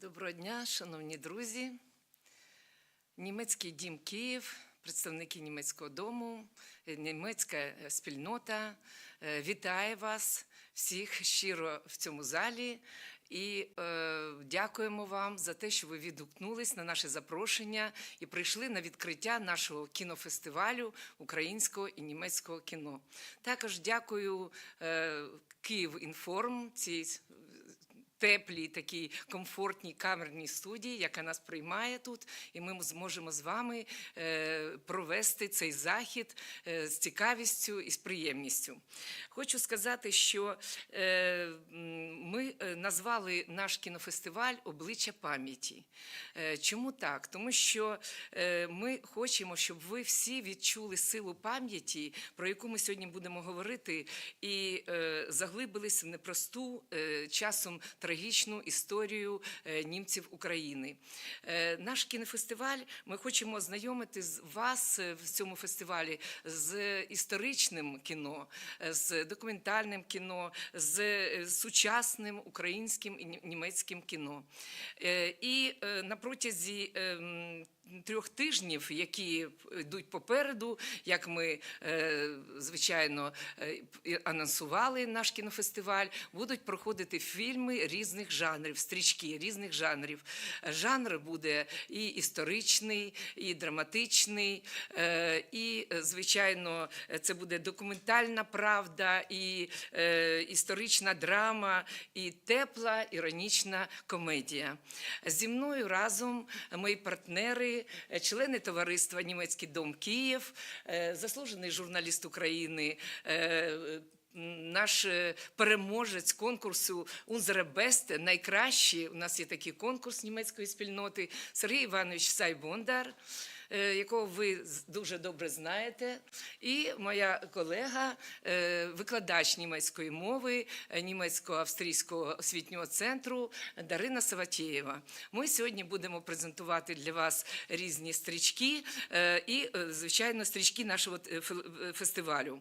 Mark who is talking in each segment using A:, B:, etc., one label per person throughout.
A: Доброго дня, шановні друзі. Німецький дім Київ, представники німецького дому, е, німецька е, спільнота е, вітає вас всіх щиро в цьому залі і е, дякуємо вам за те, що ви відгукнулись на наше запрошення і прийшли на відкриття нашого кінофестивалю українського і німецького кіно. Також дякую е, Київ Інформ, цій теплій, такій комфортній камерній студії, яка нас приймає тут, і ми зможемо з вами е, провести цей захід е, з цікавістю і з приємністю. Хочу сказати, що е, ми назвали наш кінофестиваль Обличчя пам'яті. Чому так? Тому що ми хочемо, щоб ви всі відчули силу пам'яті, про яку ми сьогодні будемо говорити, і заглибились в непросту часом трагічну історію е, німців України. Е, Наш кінофестиваль ми хочемо знайомити з вас е, в цьому фестивалі з історичним кіно, з документальним кіно, з сучасним українським і німецьким кіно. І на протязі ем, трьох тижнів, які йдуть попереду, як ми е, звичайно е, анонсували наш кінофестиваль, будуть проходити фільми різних жанрів, стрічки різних жанрів. Жанр буде і історичний, і драматичний, е, і, звичайно, це буде документальна правда, і історична драма, і тепла іронічна комедія. Зі мною разом мої партнери, е, члени товариства Німецький дом Київ, е, заслужений журналіст України. е, Наш переможець конкурсу Унзребесте. Найкращий. У нас є такий конкурс німецької спільноти Сергій Іванович Сайбондар, якого ви дуже добре знаєте, і моя колега, е, викладач німецької мови е, німецько-австрійського освітнього центру Дарина Саватєєва. Ми сьогодні будемо презентувати для вас різні стрічки е, і, е, звичайно, стрічки нашого е, е, фестивалю.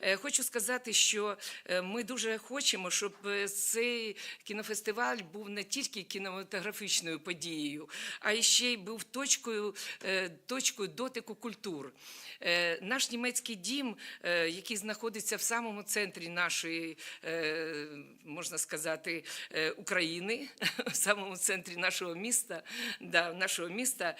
A: Е, Хочу сказати, що е, ми дуже хочемо, щоб е, цей кінофестиваль був не тільки кінематографічною подією, а ще й був точкою, е, точкою дотику культур. Е, Наш німецький дім, е, який знаходиться в самому центрі нашої, е, можна сказати, України, в самому центрі нашого міста, да, нашого міста,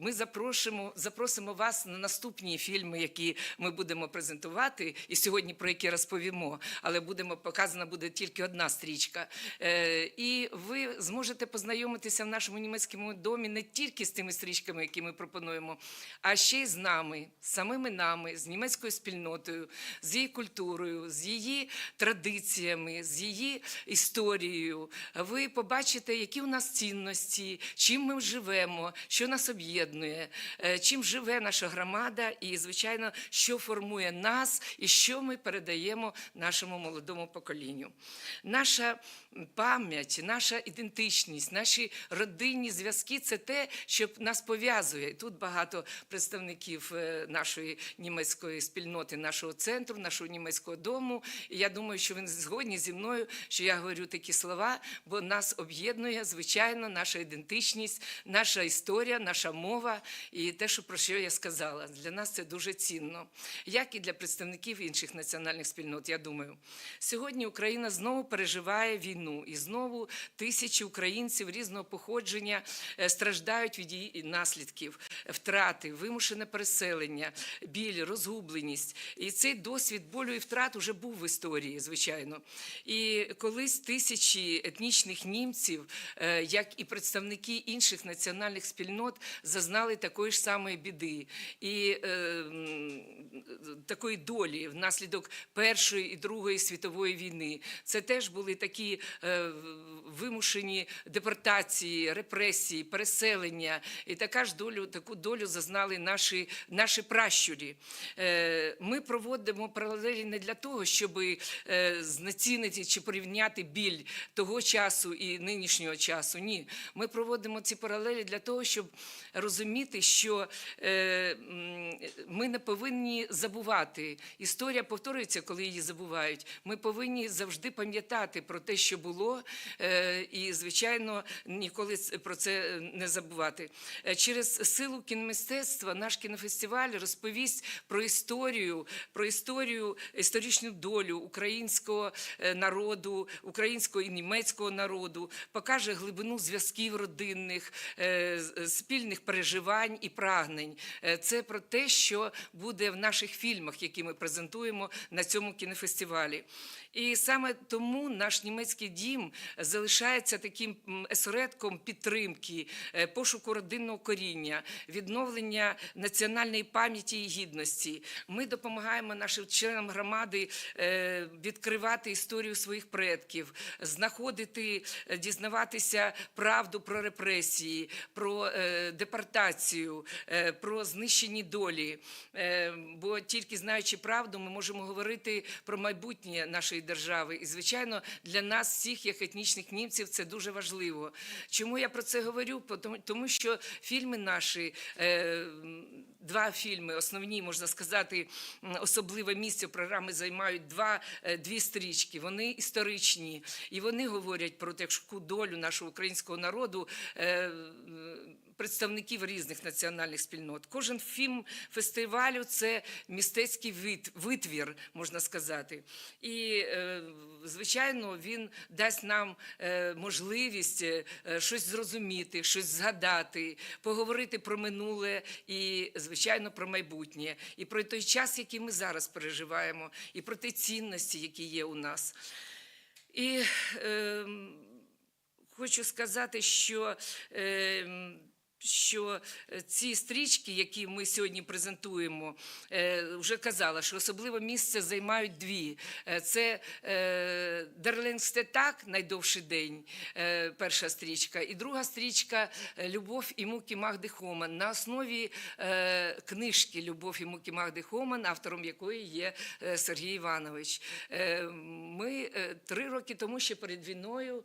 A: ми запрошуємо, запросимо вас на наступні фільми, які ми будемо презентувати, і сьогодні про які розповімо, але будемо показана буде тільки одна стрічка. Е, І ви зможете познайомитися в нашому німецькому домі не тільки з тими стрічками, які ми пропонуємо, а ще й з нами, самими нами, з німецькою спільнотою, з її культурою, з її традиціями, з її історією. Ви побачите, які у нас цінності, чим ми живемо, що нас об'єднує, е, чим живе наша громада, і, звичайно, що формує нас і що ми передаємо нашому молодому поколінню. Наша пам'ять, наша ідентичність, наші родинні зв'язки це те, що нас пов'язує. Тут багато представників е, нашої німецької спільноти, нашого центру, нашого німецького дому. І я думаю, що ви згодні зі мною, що я говорю такі слова, бо нас об'єднує, звичайно, наша ідентичність, наша історія, наша мова і те, що про що я сказала. Для нас це дуже цінно, як і для представників інших національних спільнот. Я думаю, сьогодні Україна знову переживає війну, і знову тисячі українців різного походження е, страждають від її наслідків, втрати, вимушене переселення, біль, розгубленість. І цей досвід болю і втрат уже був в історії, звичайно. І колись тисячі етнічних німців, е, як і представники інших національних спільнот, зазнали такої ж самої біди і е, такої долі внаслідок Першої і Другої світової війни. Це теж були такі е, вимушені депортації, репресії, переселення. І така ж долю, таку долю зазнали наші, наші пращурі. Е, Ми проводимо паралелі не для того, щоб знецінити чи порівняти біль того часу і нинішнього часу. Ні, ми проводимо ці паралелі для того, щоб розуміти, що е, ми не повинні забувати. Історія повторюється, коли її забувають. Ми повинні завжди пам'ятати про те, що було, е, і, звичайно, ніколи про це не забувати. Е, Через силу кіномистецтва наш кінофестиваль розповість про історію, про історію, історичну долю українського народу, українського і німецького народу, покаже глибину зв'язків родинних, спільних переживань і прагнень. Е, Це про те, що буде в наших фільмах, які ми презентуємо на цьому кінофестивалі. І саме тому наш німецький дім залишається таким осередком підтримки, е, пошуку родинного коріння, відновлення національної пам'яті і гідності. Ми допомагаємо нашим членам громади е, відкривати історію своїх предків, знаходити, дізнаватися правду про репресії, про депортацію, е, про знищені долі. Е, Бо тільки знаючи правду, ми можемо говорити про майбутнє нашої держави. І, звичайно, для нас, всіх, як етнічних німців, це дуже важливо. Чому я про це говорю? Тому що фільми наші, е, два фільми, основні, можна сказати, особливе місце програми займають два, дві стрічки. Вони історичні і вони говорять про таку долю нашого українського народу. Представників різних національних спільнот. Кожен фільм фестивалю це мистецький вит- витвір, можна сказати. І, е, звичайно, він дасть нам е, можливість е, щось зрозуміти, щось згадати, поговорити про минуле і, звичайно, про майбутнє, і про той час, який ми зараз переживаємо, і про ті цінності, які є у нас. І е, хочу сказати, що. Е, що е, ці стрічки, які ми сьогодні презентуємо, е, вже казала, що особливе місце займають дві. Е, Це Дерленгстетак, найдовший день, перша стрічка, і друга стрічка Любов і муки Магди Хоман на основі книжки Любов і муки Магди Хоман, автором якої є Сергій Іванович. Ми три роки тому ще перед війною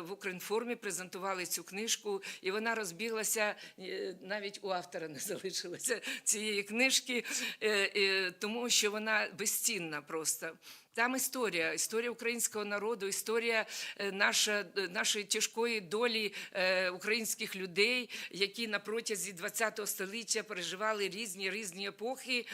A: в Українформі презентували цю книжку, і вона розбіглася е, навіть у автора не залишилося цієї книжки, е, тому що вона безцінна просто. Там історія, історія українського народу, історія е, наша, нашої тяжкої долі українських людей, які на протязі ХХ століття переживали різні різні епохи.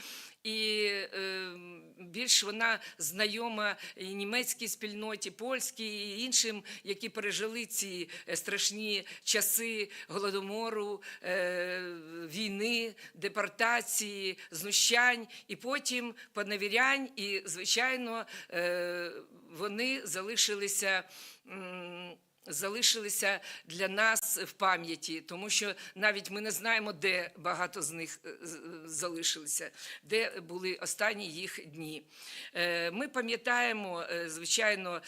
A: І е, більш вона знайома і німецькій спільноті, польській, і іншим, які пережили ці е, страшні часи голодомору, е, війни, депортації, знущань, і потім поневірянь. І, звичайно, е, вони залишилися. Залишилися для нас в пам'яті, тому що навіть ми не знаємо, де багато з них е, залишилися, де були останні їх дні. Е, Ми пам'ятаємо, е, звичайно,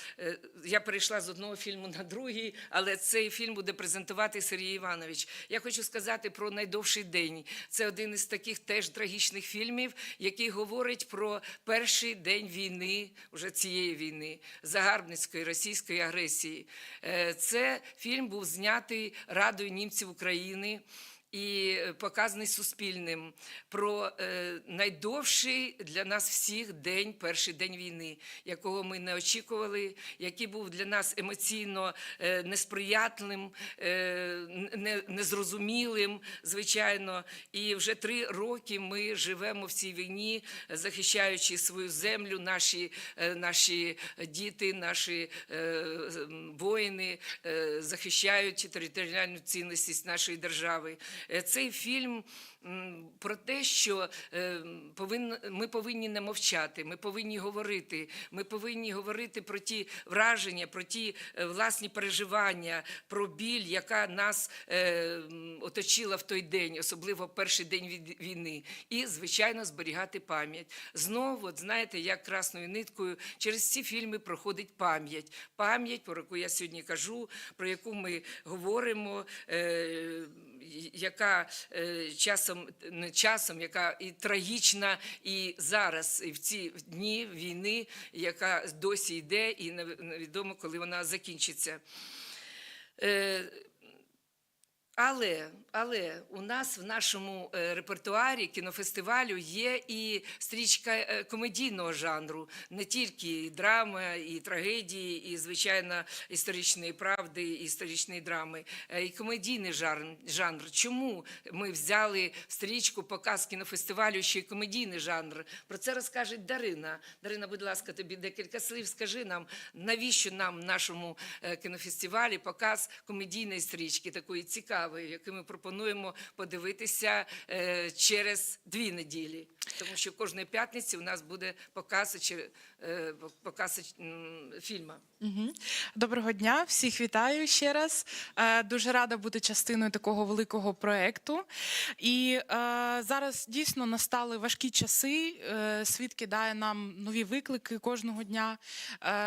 A: я перейшла з одного фільму на другий, але цей фільм буде презентувати Сергій Іванович. Я хочу сказати про найдовший день. Це один із таких теж трагічних фільмів, який говорить про перший день війни, уже цієї війни, загарбницької російської агресії. Е, Це фільм був знятий Радою німців України. І е, показаний суспільним про е, найдовший для нас всіх день, перший день війни, якого ми не очікували, який був для нас емоційно е, несприятливим, е, не- незрозумілим, звичайно. І вже три роки ми живемо в цій війні, захищаючи свою землю, наші, наші діти, наші воїни захищають територіальну цінності нашої держави. Е, Цей фільм про те, що е, ми повинні не мовчати, ми повинні говорити, ми повинні говорити про ті враження, про ті е, власні переживання, про біль, яка нас оточила в той день, особливо перший день війни, і звичайно зберігати пам'ять. Знову, знаєте, як красною ниткою через ці фільми проходить пам'ять. Пам'ять, про яку я сьогодні кажу, про яку ми говоримо. Е, яка е, часом не часом, яка і трагічна, і зараз, і в ці дні війни, яка досі йде, і невідомо, коли вона закінчиться. Але, але у нас в нашому е, репертуарі кінофестивалю є і стрічка е, комедійного жанру, не тільки і драма, і трагедії, і звичайно історичної правди, і історичної драми, е, і комедійний жанр. жанр. Чому ми взяли стрічку показ кінофестивалю ще й комедійний жанр? Про це розкаже Дарина. Дарина, будь ласка, тобі декілька слів. Скажи нам, навіщо нам в нашому кінофестивалі показ комедійної стрічки, такої цікавої, яку ми пропонуємо подивитися е, через дві неділі. Тому що кожної п'ятниці у нас буде показ, чи, е, показ м, фільму.
B: Доброго дня, всіх вітаю ще раз. Е, Дуже рада бути частиною такого великого проекту. І зараз дійсно настали важкі часи. Світ кидає нам нові виклики кожного дня.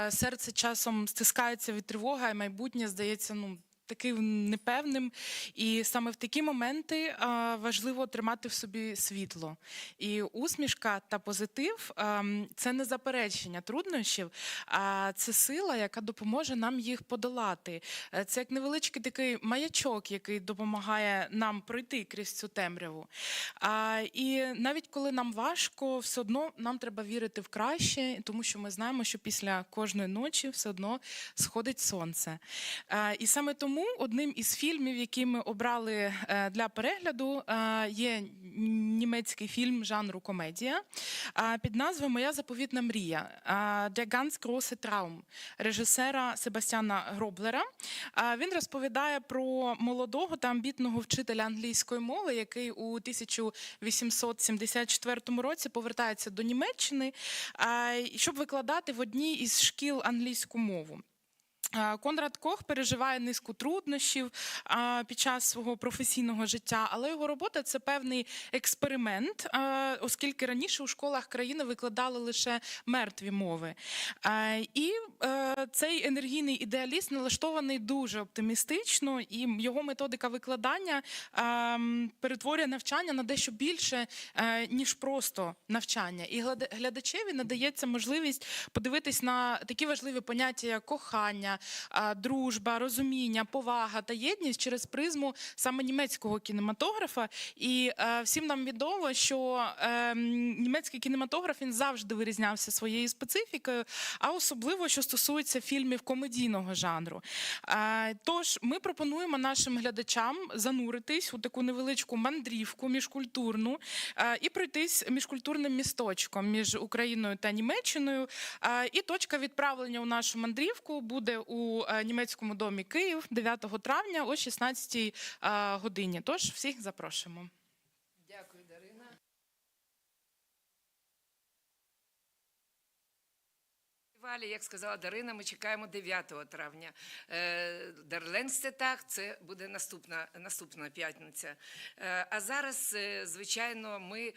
B: Серце часом стискається від тривоги, а майбутнє здається, ну. Таким непевним, і саме в такі моменти важливо тримати в собі світло. І усмішка та позитив ем, це не заперечення труднощів, а це сила, яка допоможе нам їх подолати. Е, Це як невеличкий такий маячок, який допомагає нам пройти крізь цю темряву. І навіть коли нам важко, все одно нам треба вірити в краще, тому що ми знаємо, що після кожної ночі все одно сходить сонце. Е, І саме тому одним із фільмів, які ми обрали е, для перегляду, е, є німецький фільм жанру комедія під назвою Моя заповітна мрія Der ganz große Traum режисера Себастьяна Гроблера. Він розповідає про молодого та амбітного вчителя англійської мови, який у 1874 році повертається до Німеччини, щоб викладати в одній із шкіл англійську мову. Е, Конрад Кох переживає низку труднощів під час свого професійного життя, але його робота це певний експеримент, е, оскільки раніше у школах країни викладали лише мертві мови. Е, І е, цей енергійний ідеаліст налаштований дуже оптимістично, і його методика викладання перетворює навчання на дещо більше, е, ніж просто навчання. І глядачеві надається можливість подивитись на такі важливі поняття, як кохання, а, дружба, розуміння, повага та єдність через призму саме німецького кінематографа. І е, всім нам відомо, що е, німецький кінематограф він завжди вирізнявся своєю специфікою, а особливо що стосується фільмів комедійного жанру. Е, тож ми пропонуємо нашим глядачам зануритись у таку невеличку мандрівку міжкультурну і пройтись міжкультурним місточком між Україною та Німеччиною. І точка відправлення у нашу мандрівку буде у е, німецькому домі Київ 9 травня о 16 е, годині. Тож всіх запрошуємо.
A: Дякую, Дарина. Фестивалі, як сказала Дарина, ми чекаємо 9 травня. Е, Дерленстетах це буде наступна, наступна п'ятниця. Е, А зараз, е, звичайно, ми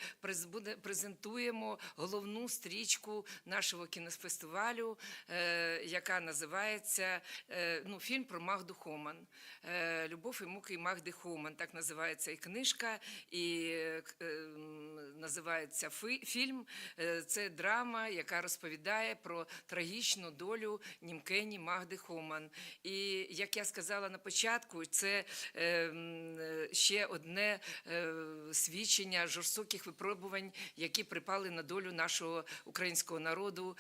A: презентуємо головну стрічку нашого кінофестивалю, яка називається ну, фільм про Магду Хоман. Любов і муки Магди Хоман. Так називається і книжка, і е, к- е, м, називається фільм. Е, Це драма, яка розповідає про трагічну долю німкені Магди Хоман. І як я сказала на початку, це е, е, ще одне свідчення жорстоких випробувань, які припали на долю нашого українського народу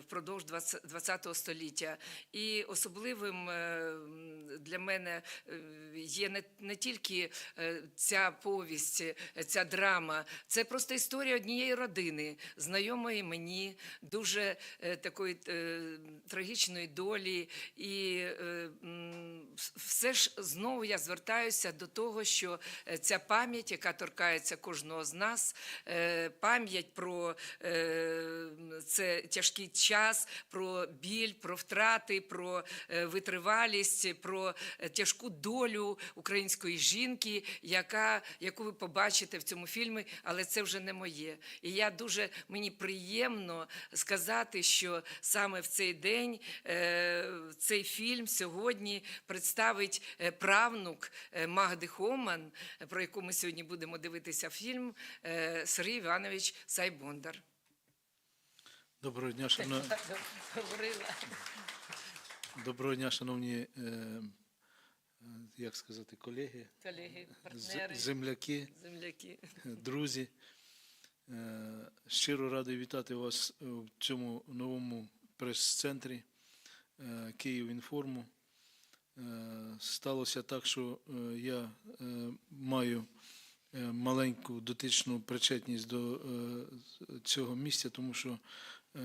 A: впродовж ХХ століття. І особливим для мене є не, тільки ця повість, ця драма, це просто історія однієї родини, знайомої мені, дуже е, такої е, трагічної долі. І е, все ж знову я звертаюся до того, що ця пам'ять, яка торкається кожного з нас, пам'ять про це тяжкий час, про біль, про втрати, про витривалість, про тяжку долю української жінки, яка, яку ви побачите в цьому фільмі, але це вже не моє. І я дуже мені приємно сказати, що саме в цей день е, цей фільм сьогодні представить е, правнук е, Магди Хоман, про яку ми сьогодні будемо дивитися фільм Сергій Іванович Сайбондар.
C: Доброго дня, шановні, доброго дня, шановні як сказати, колеги,
A: Колеги, партнери,
C: земляки,
A: земляки.
C: друзі. Е, Щиро радий вітати вас в цьому новому прес-центрі е, Київінформу. Е, Сталося так, що е, я е, маю е, маленьку дотичну причетність до е, цього місця, тому що е,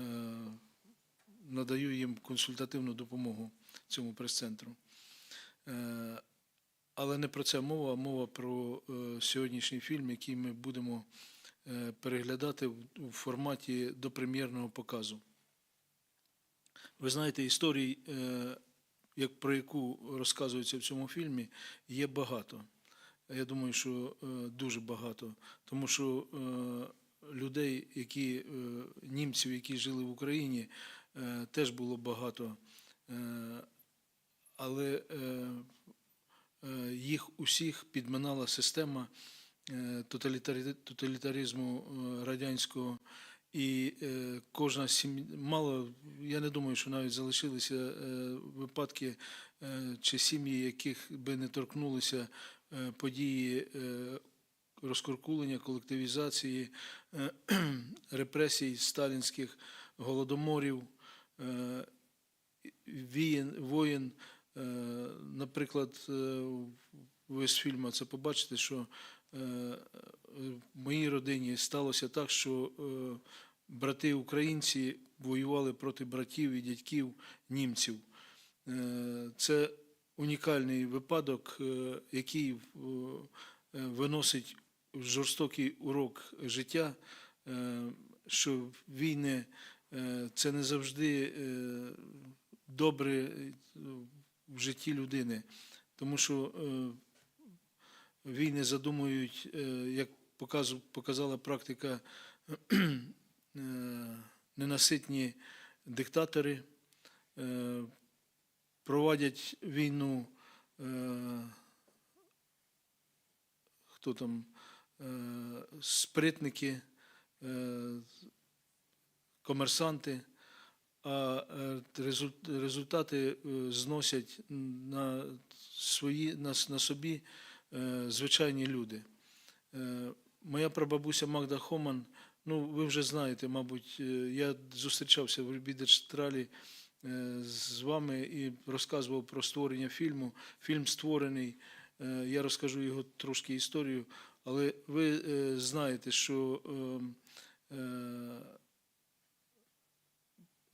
C: надаю їм консультативну допомогу цьому прес-центру. Е, Але не про це мова, а мова про е, сьогоднішній фільм, який ми будемо е, переглядати в форматі допрем'єрного показу. Ви знаєте, історій, як про яку розказується в цьому фільмі, є багато. Я думаю, що дуже багато. Тому що людей, які, німців, які жили в Україні, теж було багато. Але е, е, їх усіх підминала система е, тоталітаризму радянського. І кожна сім'я мало, я не думаю, що навіть залишилися випадки чи сім'ї, яких би не торкнулися події розкуркулення, колективізації, репресій сталінських голодоморів. Е, Наприклад, е, ви з фільму це побачите, що е, в моїй родині сталося так, що е, брати українці воювали проти братів і дядьків німців. Е, Це унікальний випадок, е, який е, виносить жорстокий урок життя, е, що війни е, це не завжди е, добре е, в житті людини, тому що е, війни задумують, е, як показала практика, е, ненаситні диктатори, проводять війну, хто там, спритники, комерсанти, а е, результати е, зносять на, свої, на, на собі е, звичайні люди. Моя прабабуся Магда Хоман, ну ви вже знаєте, мабуть, я зустрічався в Рібідерштралі е, з вами і розказував про створення фільму. Фільм створений, я розкажу його трошки історію, але ви знаєте, що е, е,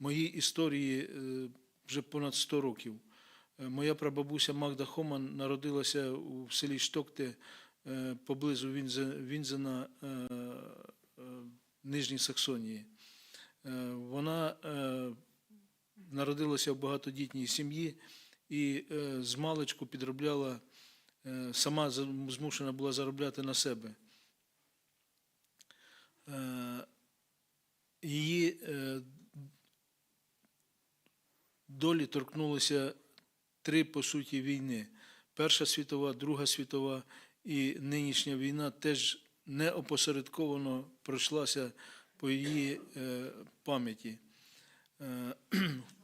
C: моїй історії е, вже понад 100 років. Е, Моя прабабуся Магда Хоман народилася у селі Штокте е, поблизу Вінзена Нижній Саксонії. Вона народилася в багатодітній сім'ї і з маличку підробляла, сама змушена була заробляти на себе. Її долі торкнулися три, по суті, війни. Перша світова, Друга світова і нинішня війна теж неопосередковано пройшлася по її е, пам'яті. Е,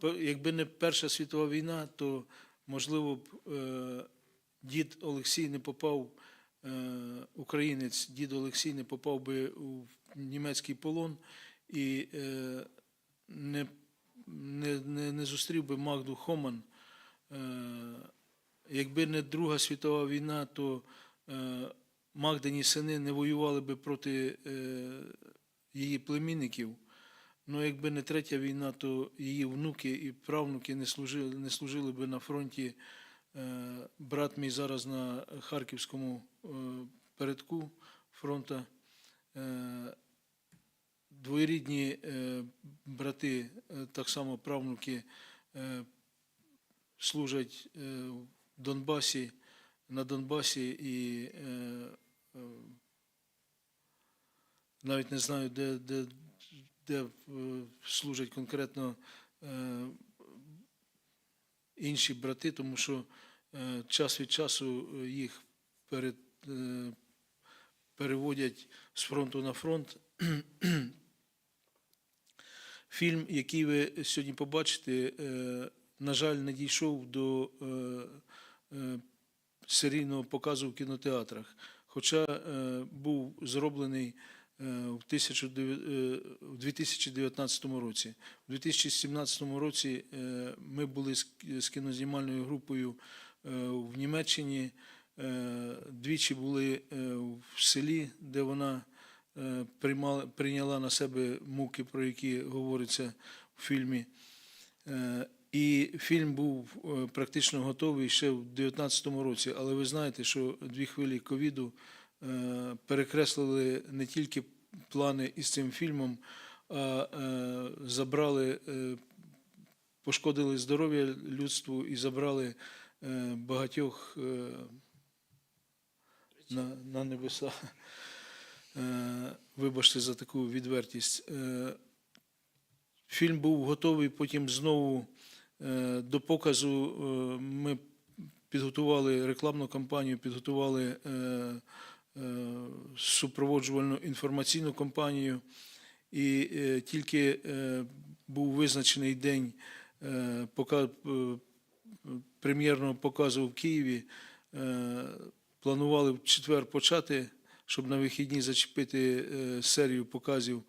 C: Якби не Перша світова війна, то, можливо, б е, дід Олексій не попав, українець, дід Олексій не попав би у німецький полон і не не, не, не зустрів би Магду Хоман. Е, якби не Друга світова війна, то е, сини не воювали би проти е, її племінників. Ну, якби не третя війна, то її внуки і правнуки не служили, не служили би на фронті. Е, брат мій зараз на Харківському передку фронта. Е, Двоєрідні е, брати, е, так само правнуки, е, служать в Донбасі, на Донбасі і навіть не знаю, де, де, де служать конкретно інші брати, тому що час від часу їх перед, переводять з фронту на фронт. Фільм, який ви сьогодні побачите, е, на жаль, не дійшов до е, е, серійного показу в кінотеатрах. Хоча був зроблений в 1900 е, в 2019 році. У 2017 році ми були з кінознімальною групою в Німеччині. Двічі були в селі, де вона приймала, прийняла на себе муки, про які говориться в фільмі. Е, І фільм був е, практично готовий ще в 2019 році. Але ви знаєте, що дві хвилі ковіду е, перекреслили не тільки плани із цим фільмом, а е, забрали, е, пошкодили здоров'я людству і забрали е, багатьох е, на, на небеса. Е, Вибачте за таку відвертість. Е, Фільм був готовий, потім знову е, до показу ми підготували рекламну кампанію, підготували супроводжувальну інформаційну кампанію, і тільки був визначений день прем'єрного показу в Києві. Планували в четвер почати, щоб на вихідні зачепити е, серію показів.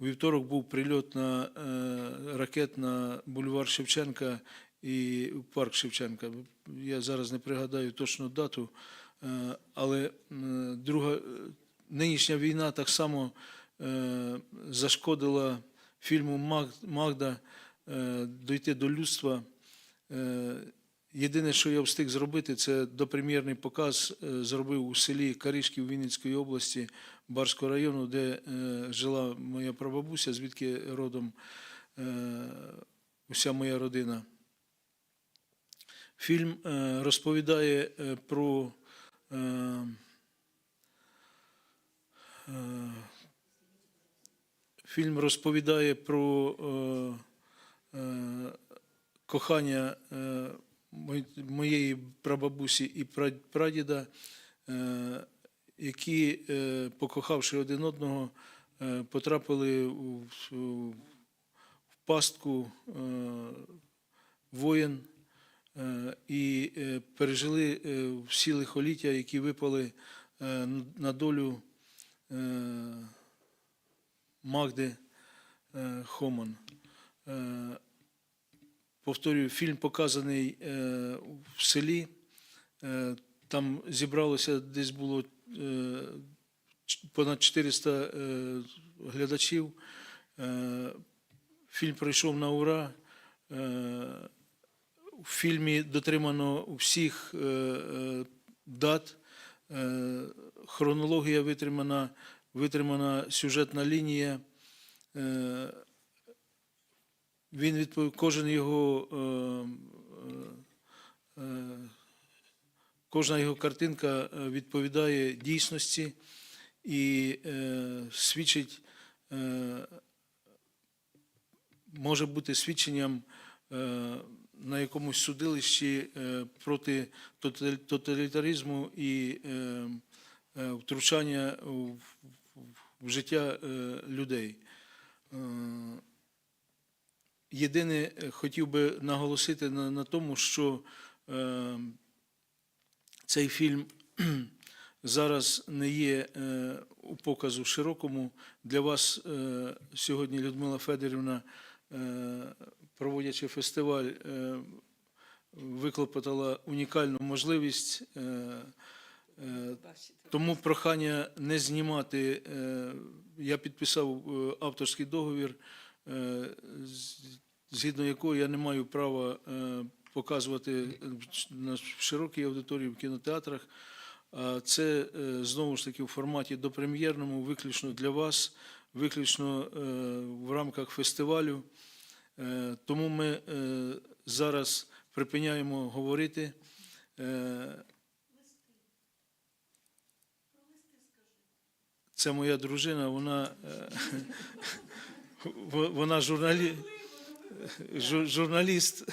C: Вівторок був прильот на е, ракет на бульвар Шевченка і парк Шевченка. Я зараз не пригадаю точну дату, е, але друга нинішня війна так само зашкодила фільму «Маг- Магда дойти до людства. Єдине, що я встиг зробити, це допрем'єрний показ е, зробив у селі Каришків Вінницької області Барського району, де е, жила моя прабабуся, звідки родом е, уся моя родина. Фільм розповідає про фільм розповідає про кохання моєї прабабусі і пра- прадіда, е, які, е, покохавши один одного, е, потрапили в пастку воєн е, і пережили всі лихоліття, які випали на долю Магди Хоман. Повторюю, фільм показаний е, в селі. Е, Там зібралося десь було е, понад 400 е, глядачів. Фільм пройшов на ура. У фільмі дотримано всіх дат. Хронологія витримана, витримана сюжетна лінія. Він відповів, кожен його, е, е, е, кожна його картинка відповідає дійсності і свідчить, може бути свідченням на якомусь судилищі проти тоталітаризму і втручання в, життя людей. Єдине, е, хотів би наголосити на, на тому, що е, цей фільм зараз не є е, у показу широкому. Для вас е, сьогодні Людмила Федорівна, е, проводячи фестиваль, е, виклопотала унікальну можливість. Е, е, тому прохання не знімати. е, Я підписав авторський договір, згідно якого я не маю права е, показувати на широкій аудиторії в кінотеатрах. Це е, знову ж таки в форматі допрем'єрному, виключно для вас, виключно е, в рамках фестивалю. Е, Тому ми е, зараз припиняємо говорити. Е, Це моя дружина, вона, е, вона журналі, жу- журналіст,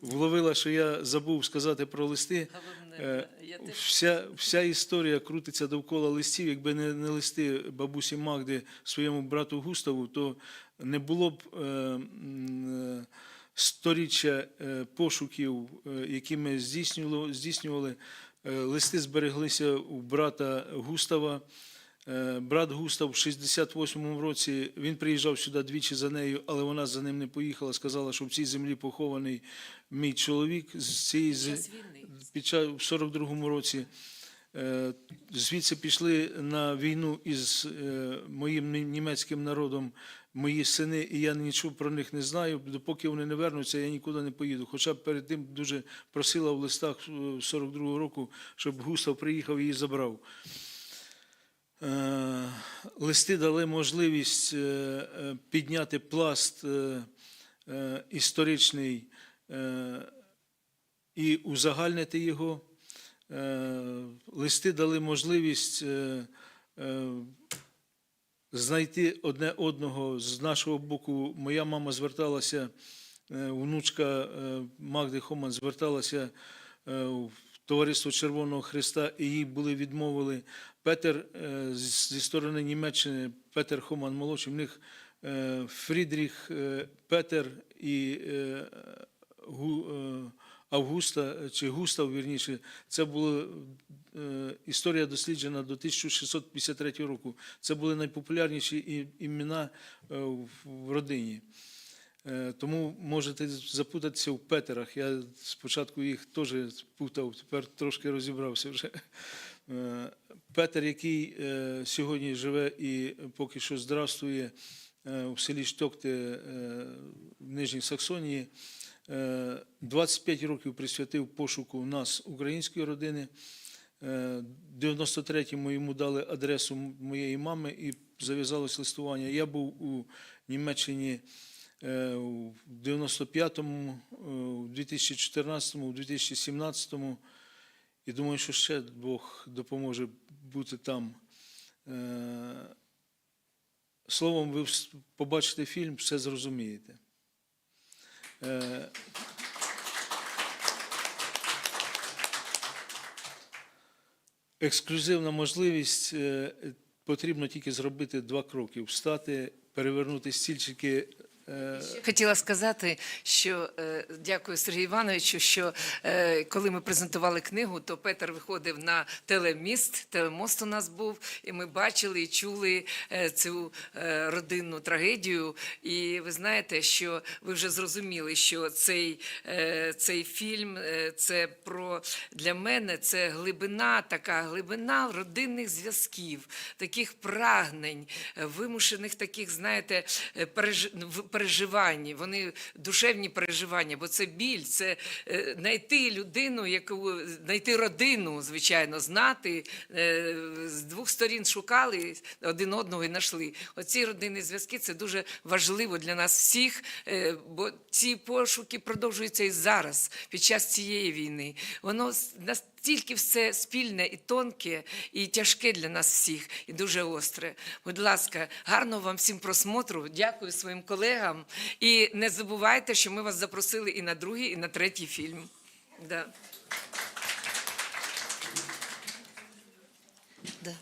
C: вловила, що я забув сказати про листи. Е, Вся, вся історія крутиться довкола листів. Якби не, не листи бабусі Магди своєму брату Густаву, то не було б е, сторіччя е, пошуків, е, які ми здійснювали, Листи збереглися у брата Густава. Е, Брат Густав в 68-му році він приїжджав сюди двічі за нею, але вона за ним не поїхала. Сказала, що в цій землі похований мій чоловік з цієї під час в 42-му році. Е, Звідси пішли на війну із е, моїм німецьким народом мої сини, і я нічого про них не знаю. Допоки вони не вернуться, я нікуди не поїду. Хоча перед тим дуже просила в листах е, 42-го року, щоб Густав приїхав і її забрав. Е, Листи дали можливість е, е, підняти пласт історичний і узагальнити його. Листи дали можливість знайти одне одного з нашого боку. Моя мама зверталася, внучка Магди Хоман зверталася в Товариство Червоного Христа, і їй були відмовили. Петер е, зі сторони Німеччини, Петер Хоман молодший, в них е, Фрідріх е, Петер і Гу- Августа чи Густав, вірніше, це була історія досліджена до 1653 року. Це були найпопулярніші імена в- родині. Тому можете запутатися в Петерах. Я спочатку їх теж путав, тепер трошки розібрався вже. Е, Петер, який е, сьогодні живе і поки що здравствує е, в селі Штокте е, в Нижній Саксонії, е, 25 років присвятив пошуку нас, української родини. В 93-му йому дали адресу моєї мами і зав'язалось листування. Я був у Німеччині в 95-му, е, в 2014-му, в 2017-му. І думаю, що ще Бог допоможе бути там. Е, Словом, ви побачите фільм, все зрозумієте. Е, Ексклюзивна можливість. е, Потрібно тільки зробити два кроки: встати, перевернути стільчики. Е,
A: Хотіла сказати, що е, дякую Сергію Івановичу, що е, коли ми презентували книгу, то Петер виходив на телеміст, телемост у нас був, і ми бачили і чули цю родинну трагедію. І ви знаєте, що ви вже зрозуміли, що цей, цей фільм це про для мене це глибина, така глибина родинних зв'язків, таких прагнень, вимушених таких, знаєте, переж- переживань. Вони душевні переживання, бо це біль, це е, знайти людину, яку знайти родину, звичайно, знати. е, З двох сторін шукали один одного і знайшли. Оці родинні зв'язки це дуже важливо для нас всіх, е, бо ці пошуки продовжуються і зараз, під час цієї війни. Воно с- настільки все спільне і тонке, і тяжке для нас всіх, і дуже остре. Будь ласка, гарного вам всім просмотру. Дякую своїм колегам. І не забувайте, що ми вас запросили і на другий, і на третій фільм. Да. Да.